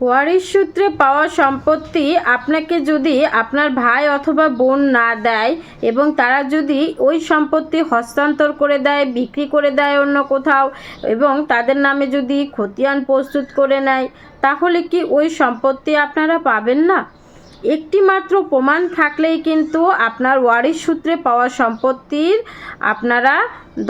ওয়ারিশ সূত্রে পাওয়া সম্পত্তি আপনাকে যদি আপনার ভাই অথবা বোন না দেয় এবং তারা যদি ওই সম্পত্তি হস্তান্তর করে দেয়, বিক্রি করে দেয় অন্য কোথাও এবং তাদের নামে যদি খতিয়ান প্রস্তুত করে নেয়, তাহলে কি ওই সম্পত্তি আপনারা পাবেন না? একটি মাত্র প্রমাণ থাকলেই কিন্তু আপনার ওয়ারিশ সূত্রে পাওয়া সম্পত্তির আপনারা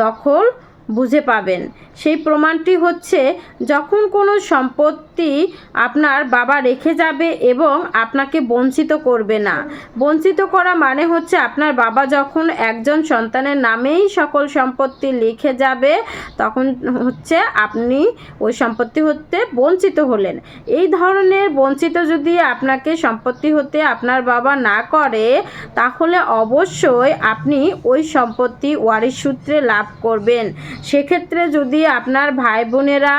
দখল বুঝে পাবেন। সেই প্রমাণটি হচ্ছে, যখন কোনো সম্পত্তি আপনার বাবা রেখে যাবে এবং আপনাকে বঞ্চিত করবে না। বঞ্চিত করা মানে হচ্ছে, আপনার বাবা যখন একজন সন্তানের নামেই সকল সম্পত্তি লিখে যাবে, তখন হচ্ছে আপনি ওই সম্পত্তি হতে বঞ্চিত হলেন। এই ধরনের বঞ্চিত যদি আপনাকে সম্পত্তি হতে আপনার বাবা না করে, তাহলে অবশ্যই আপনি ওই সম্পত্তি ওয়ারিশ সূত্রে লাভ করবেন। সেক্ষেত্রে যদি আপনার ভাই বোনেরা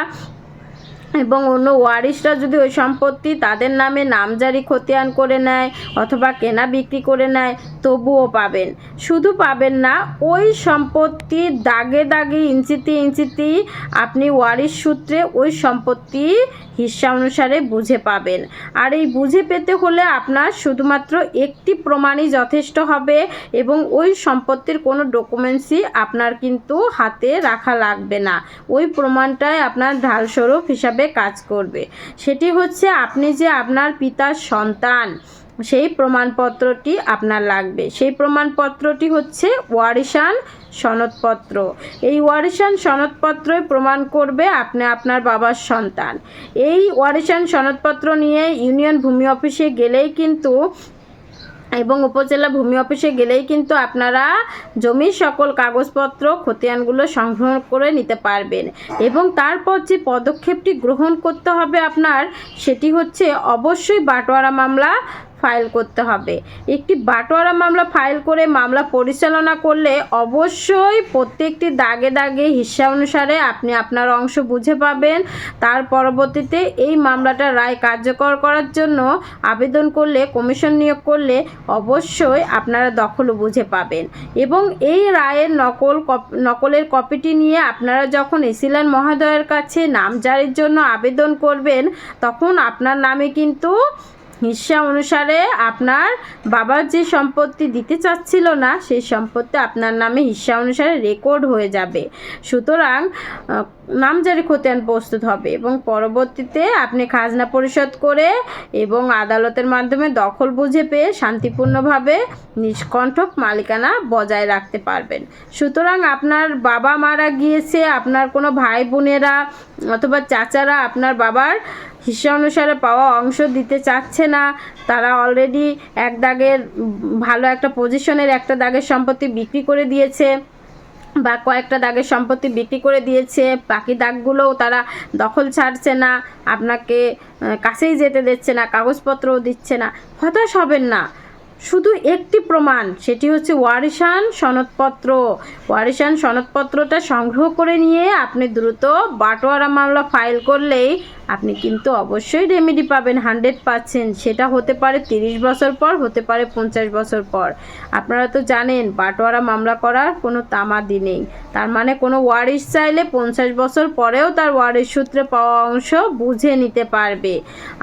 এবং অন্য ওয়ারিশরা যদি ওই সম্পত্তি তাদের নামে নামজারি খতিয়ান করে নেয় অথবা কেনা বিক্রি করে নেয়, তবুও পাবেন। শুধু পাবেন না, ওই সম্পত্তি দাগে দাগে ইঞ্চিতে ইঞ্চিতি আপনি ওয়ারিশ সূত্রে ওই সম্পত্তি হিস্সা অনুসারে বুঝে পাবেন। আর এই বুঝে পেতে হলে আপনার শুধুমাত্র একটি প্রমাণই যথেষ্ট হবে এবং ওই সম্পত্তির কোনো ডকুমেন্টসই আপনার কিন্তু হাতে রাখা লাগবে না। ওই প্রমাণটাই আপনার ঢালস্বরূপ হিসাবে কাজ করবে। সেটি হচ্ছে আপনি যে আপনার পিতার সন্তান, সেই প্রমাণপত্রটি আপনার লাগবে। সেই প্রমাণপত্রটি হচ্ছে ওয়ারিশান সনদপত্র। এই ওয়ারিশান সনদপত্রই প্রমাণ করবে আপনি আপনার বাবার সন্তান। এই ওয়ারিশান সনদপত্র নিয়ে ইউনিয়ন ভূমি অফিসে গেলেই কিন্তু এবং উপজেলা ভূমি অফিসে গেলেই কিন্তু আপনারা জমির সকল কাগজপত্র, খতিয়ানগুলো সংগ্রহ করে নিতে পারবেন এবং তারপর যে পদক্ষেপটি গ্রহণ করতে হবে আপনার, সেটি হচ্ছে অবশ্যই বাটোয়ারা মামলা ফাইল করতে হবে। একটি বাটোয়ারা মামলা ফাইল করে মামলা পরিচালনা করলে অবশ্যই প্রত্যেকটি দাগে দাগে হিস্সা অনুসারে আপনি আপনার অংশ বুঝে পাবেন। তার পরবর্তীতে এই মামলাটা রায় কার্যকর করার জন্য আবেদন করলে, কমিশন নিয়োগ করলে অবশ্যই আপনারা দখলও বুঝে পাবেন। এবং এই রায়ের নকল নকলের কপিটি নিয়ে আপনারা যখন এসিলান মহোদয়ের কাছে নামজারির জন্য আবেদন করবেন, তখন আপনার নামে কিন্তু হিস্সা অনুসারে আপনার বাবার যে সম্পত্তি দিতে চাচ্ছিল না, সেই সম্পত্তি আপনার নামে হিস্সা অনুসারে রেকর্ড হয়ে যাবে। সুতরাং নামজারি খতিয়ান প্রস্তুত হবে এবং পরবর্তীতে আপনি খাজনা পরিশোধ করে এবং আদালতের মাধ্যমে দখল বুঝে পেয়ে শান্তিপূর্ণভাবে নিষ্কণ্ঠক মালিকানা বজায় রাখতে পারবেন। সুতরাং আপনার বাবা মারা গিয়েছে, আপনার কোনো ভাই বোনেরা অথবা চাচারা আপনার বাবার হিসা অনুসারে পাওয়া অংশ দিতে চাচ্ছে না। তারা অলরেডি এক দাগের, ভালো একটা পজিশনের একটা দাগের সম্পত্তি বিক্রি করে দিয়েছে বা কয়েকটা দাগের সম্পত্তি বিক্রি করে দিয়েছে। বাকি দাগগুলোও তারা দখল ছাড়ছে না, আপনাকে কাছেই যেতে দিচ্ছে না, কাগজপত্রও দিচ্ছে না। হতাশ হবেন না। শুধু একটি প্রমাণ, সেটি হচ্ছে ওয়ারিশান সনদপত্র। ওয়ারিশান সনদপত্রটা সংগ্রহ করে নিয়ে আপনি দ্রুত বাটোয়ারা মামলা ফাইল করলেই আপনি কিন্তু অবশ্যই রেমেডি পাবেন, হান্ড্রেড পার্সেন্ট। সেটা হতে পারে তিরিশ বছর পর, হতে পারে পঞ্চাশ বছর পর। আপনারা তো জানেন, বাটোয়ারা মামলা করার কোনো তামাদি নেই। তার মানে কোনো ওয়ারিশ চাইলে পঞ্চাশ বছর পরেও তার ওয়ারিশ সূত্রে পাওয়া অংশ বুঝে নিতে পারবে।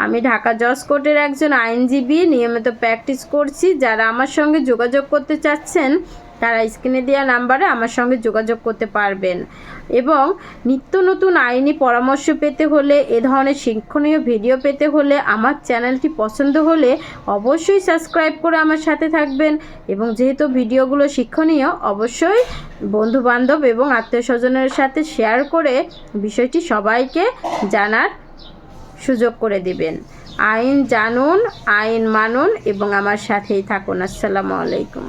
আমি ঢাকা জজ কোর্টের একজন আইনজীবী, নিয়মিত প্র্যাকটিস করছি। যারা আমার সঙ্গে যোগাযোগ করতে চাচ্ছেন, তারা স্ক্রিনে দেওয়া নাম্বারে আমার সঙ্গে যোগাযোগ করতে পারবেন। এবং নিত্য নতুন আইনি পরামর্শ পেতে হলে, এ ধরনের শিক্ষণীয় ভিডিও পেতে হলে, আমার চ্যানেলটি পছন্দ হলে অবশ্যই সাবস্ক্রাইব করে আমার সাথে থাকবেন। এবং যেহেতু ভিডিওগুলো শিক্ষণীয়, অবশ্যই বন্ধু বান্ধব এবং আত্মীয় স্বজনের সাথে শেয়ার করে বিষয়টি সবাইকে জানার সুযোগ করে দিবেন। আইন জানুন আইন মানুন এবং আমার সাথেই থাকুন। আসসালামু আলাইকুম।